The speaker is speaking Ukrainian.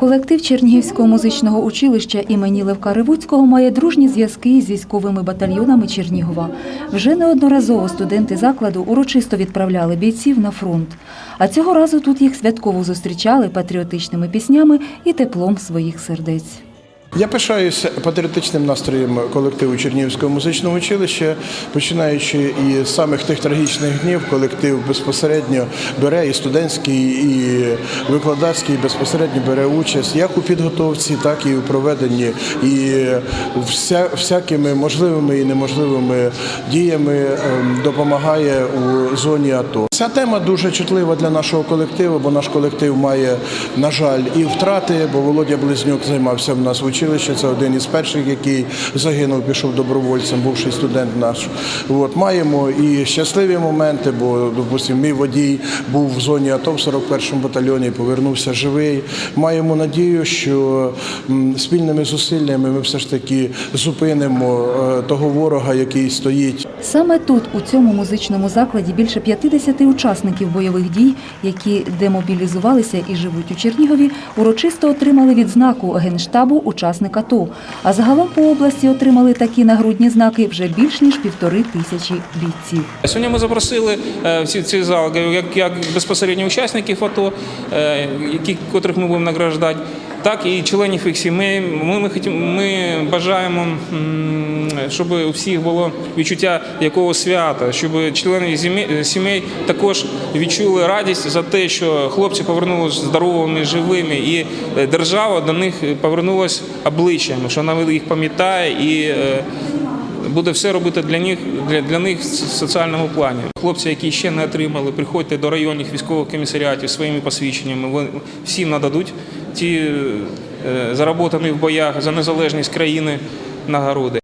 Колектив Чернігівського музичного училища імені Левка Ривуцького має дружні зв'язки з військовими батальйонами Чернігова. Вже неодноразово студенти закладу урочисто відправляли бійців на фронт. А цього разу тут їх святково зустрічали патріотичними піснями і теплом своїх сердець. Я пишаюся патріотичним настроєм колективу Чернігівського музичного училища, починаючи із самих тих трагічних днів, колектив безпосередньо бере і студентський, і викладацький безпосередньо бере участь як у підготовці, так і у проведенні, і вся, всякими можливими і неможливими діями ем, допомагає у зоні АТО. Ця тема дуже чутлива для нашого колективу, бо наш колектив має, на жаль, і втрати, бо Володя Близнюк займався в нас в училищі. Це один із перших, який загинув, пішов добровольцем, бувший студент наш. От маємо і щасливі моменти, бо, допустимо, мій водій був в зоні АТО в 41-му батальйоні, повернувся живий. Маємо надію, що спільними зусиллями ми все ж таки зупинимо е, того ворога, який стоїть Саме тут, у цьому музичному закладі, більше 50 учасників бойових дій, які демобілізувалися і живуть у Чернігові, урочисто отримали відзнаку Генштабу учасник АТО. А загалом по області отримали такі нагрудні знаки вже більш ніж півтори тисячі бійців. Сьогодні ми запросили е, всі ці зал як, як безпосередньо учасників АТО, е, які, котрих ми будемо награждати, так і членів їх сімей. Ми, ми, ми бажаємо, щоб у всіх було відчуття якого свята, щоб члени сімей також відчули радість за те, що хлопці повернулися здоровими, живими, і е, держава до них повернулася обличчям, що вона їх пам'ятає і. е, буде все робити для них для, для них в соціальному плані. Хлопці, які ще не отримали, приходьте до районних військових комісаріатів своїми посвідченнями. Вони всім нададуть ті е, заработані в боях за незалежність країни нагороди.